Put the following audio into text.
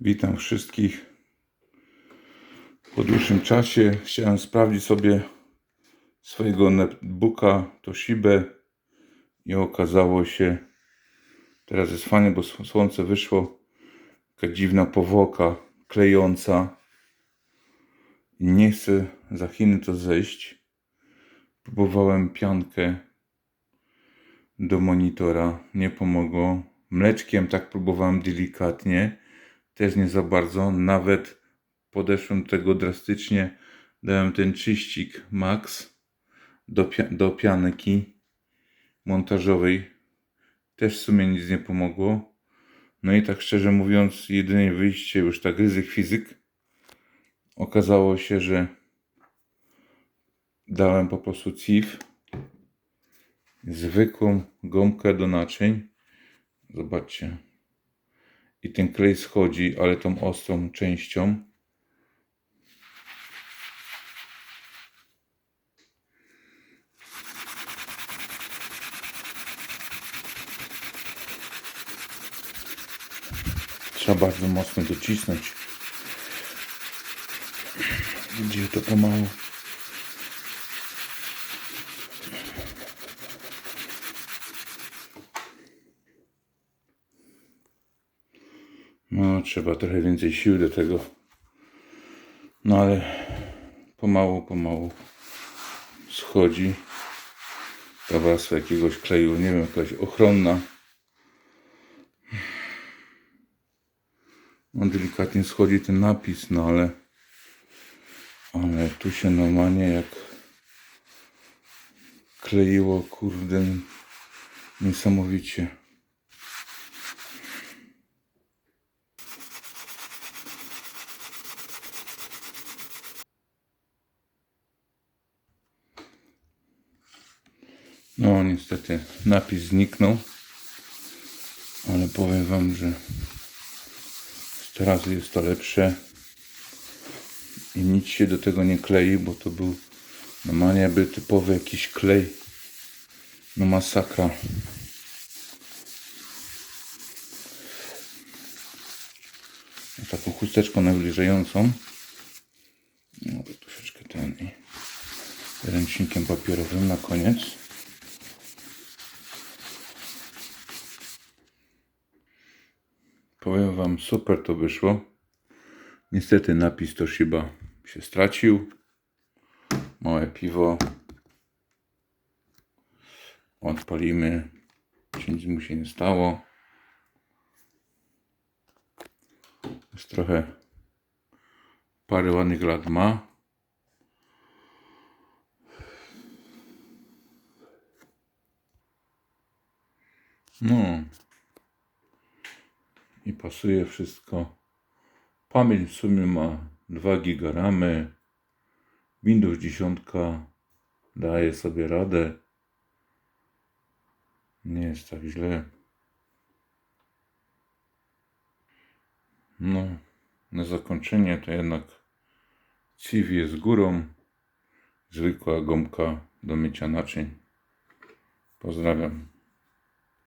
Witam wszystkich. Po dłuższym czasie chciałem sprawdzić sobie swojego netbooka Toshibę i okazało się, teraz jest fajnie, bo słońce wyszło, taka dziwna powłoka klejąca nie chce za Chiny to zejść. Próbowałem piankę do monitora, nie pomogło. Mleczkiem tak próbowałem delikatnie, też nie za bardzo. Nawet podeszłem do tego drastycznie. Dałem ten czyścik Max do, pia- do pianki montażowej. Też w sumie nic nie pomogło. No i tak szczerze mówiąc, jedyne wyjście, już tak ryzyk fizyk, okazało się, że dałem po prostu CIF, zwykłą gąbkę do naczyń. Zobaczcie. I ten klej schodzi, ale tą ostrą częścią. Trzeba bardzo mocno docisnąć. Idzie to pomału. No, trzeba trochę więcej sił do tego. No ale pomału, pomału schodzi ta warstwa jakiegoś kleju, nie wiem, jakaś ochronna. No delikatnie schodzi ten napis, no ale ale tu się normalnie jak kleiło, kurde, niesamowicie. No niestety napis zniknął, ale powiem wam, że teraz jest to lepsze i nic się do tego nie klei, bo to był normalnie jakby typowy jakiś klej. No masakra. Taką chusteczką nawilżającą. No troszeczkę ten i ręcznikiem papierowym na koniec. Powiem Wam, super to wyszło. Niestety napis Toshiba się stracił. Małe piwo. Odpalimy. Nic mu się nie stało. Już trochę parę ładnych lat ma. No i pasuje wszystko. Pamięć w sumie ma 2 giga ramy. Windows 10 daje sobie radę. Nie jest tak źle. No, na zakończenie to jednak CV jest górą. Zwykła gąbka do mycia naczyń. Pozdrawiam.